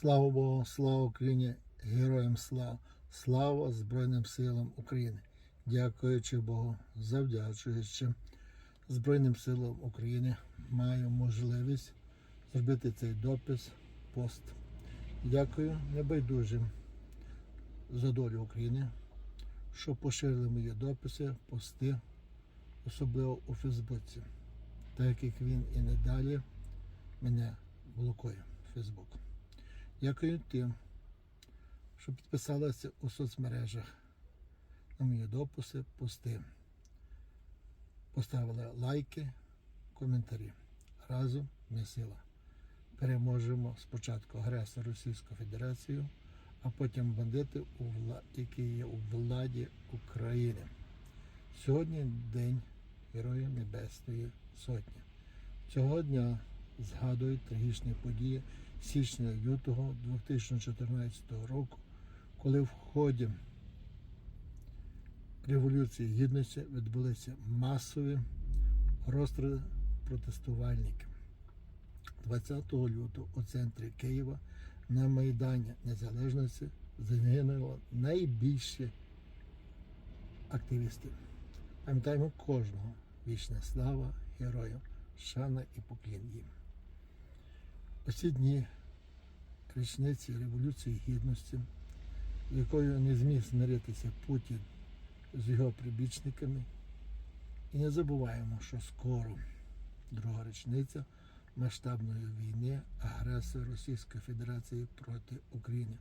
Слава Богу, слава Україні, героям слава, слава Збройним силам України. Дякуючи Богу, завдячуючи Збройним силам України, маю можливість зробити цей допис, пост. Дякую небайдужим за долю України, що поширили мої дописи, пости, особливо у Фейсбуці, так як він і не далі мене блокує Фейсбук. Дякую тим, що підписалися у соцмережах на мої дописи, пости. Поставили лайки, коментарі. Разом ми сила. Переможемо спочатку агресора Російську Федерацію, а потім бандити, які є у владі України. Сьогодні день Героїв Небесної Сотні. Цього дня згадують трагічні події січня-лютого 2014 року, коли в ході Революції Гідності відбулися масові розстріли протестувальників. 20 лютого у центрі Києва на Майдані Незалежності загинуло найбільше активістів. Пам'ятаємо кожного. Вічна слава героям, шана і поклін їм. У ці дні річниці Революції Гідності, з якою не зміг змиритися Путін з його прибічниками. І не забуваємо, що скоро друга річниця масштабної війни агресії Російської Федерації проти України.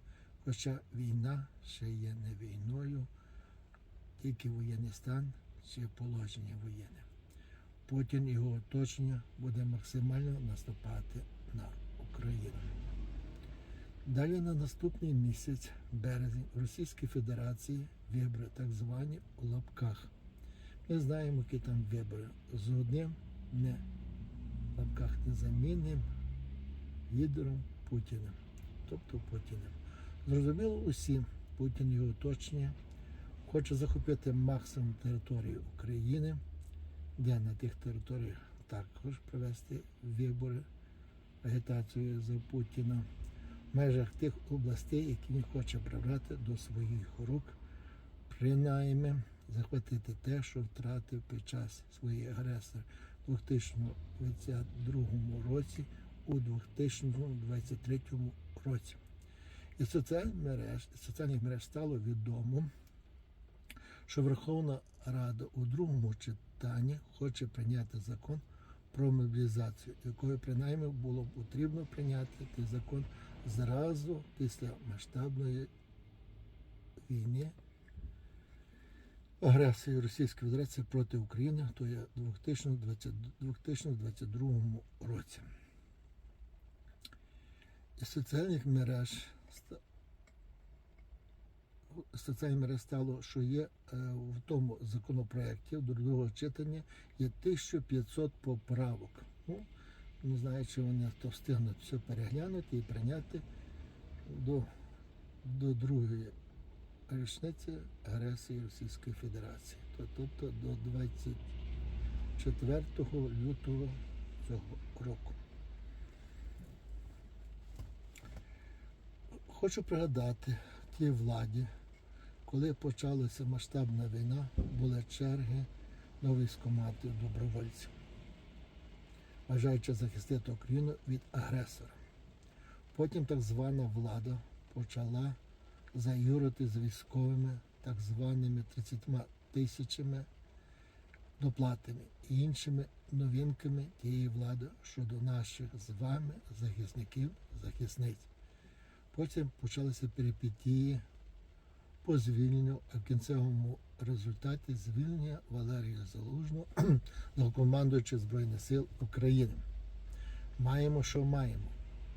Хоча війна ще є не війною, тільки воєнний стан чи положення воєнне. Путін і його оточення буде максимально наступати на Україну. Далі на наступний місяць, березень, в Російській Федерації вибори так звані у лапках. Ми знаємо, які там вибори. З одним не в лапках незамінним лідером Путіним, тобто Путіним. Зрозуміло усім, Путін його оточення хоче захопити максимум території України, де на тих територіях також провести вибори, агітацію за Путіна в межах тих областей, які він хоче прибрати до своїх рук, принаймні захватити те, що втратив під час своєї агресії у 2022 році, у 2023 році. І соціальних мереж, соціальних мереж стало відомо, що Верховна Рада у другому читанні хоче прийняти закон про мобілізацію, якою принаймні було потрібно прийняти цей закон зразу після масштабної війни агресії Російської Федерації проти України, то є у 2022 році. Із соціальних мереж мереж стало, що є е, в тому законопроекті до другого читання є 1500 поправок. Ну, не знаю, чи вони то встигнуть все переглянути і прийняти до, до другої річниці агресії Російської Федерації. То- Тобто до 24 лютого цього року. Хочу пригадати тій владі, коли почалася масштабна війна, були черги до військоматів добровольців, бажаючи захистити Україну від агресора. Потім так звана влада почала заюрити з військовими так званими 30 тисячами доплатами і іншими новинками тієї влади щодо наших з вами захисників, захисниць. Потім почалися перипетії по звільненню, в кінцевому результаті звільнення Валерія Залужного, командуючи Збройних сил України. Маємо, що маємо.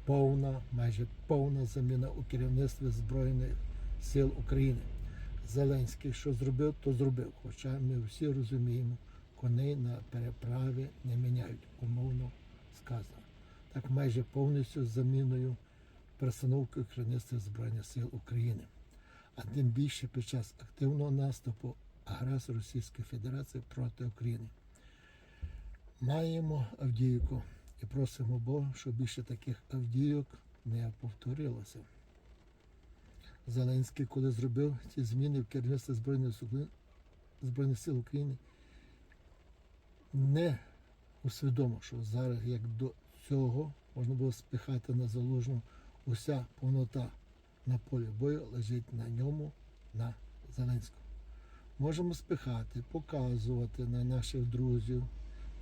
Повна, майже повна заміна у керівництві Збройних сил України. Зеленський, що зробив, то зробив. Хоча ми всі розуміємо, коней на переправі не міняють, умовно сказано. Так майже повністю заміною перестановки керівництва Збройних сил України. А тим більше під час активного наступу агресора Російської Федерації проти України. Маємо Авдіївку і просимо Бога, щоб більше таких Авдіївок не повторилося. Зеленський, коли зробив ці зміни в керівництві Збройних, Сил- України, не усвідомив, що зараз, як до цього, можна було спихати на залужну уся повнота на полі бою лежить на ньому, на Зеленському. Можемо спихати, показувати на наших друзів.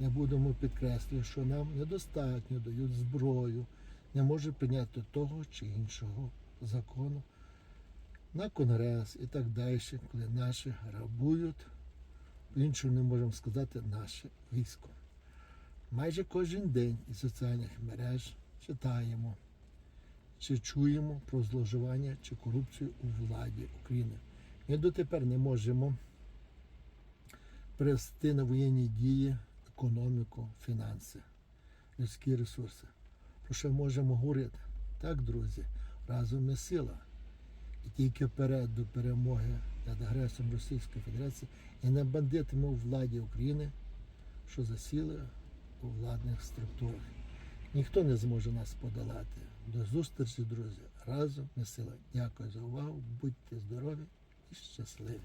Не будемо підкреслювати, що нам недостатньо дають зброю, не може прийняти того чи іншого закону на конгрес і так далі, коли наші грабують, по-іншому не можемо сказати, наше військо. Майже кожен день із соціальних мереж читаємо чи чуємо про зловживання чи корупцію у владі України. Ми дотепер не можемо привести на воєнні дії економіку, фінанси, людські ресурси. Про що можемо говорити? Так, друзі, разом ми сила. І тільки вперед до перемоги над агресором Російської Федерації і не бандитами у владі України, що засіли у владних структурах. Ніхто не зможе нас подолати. До зустрічі, друзі. Разом ми сила. Дякую за увагу. Будьте здорові і щасливі.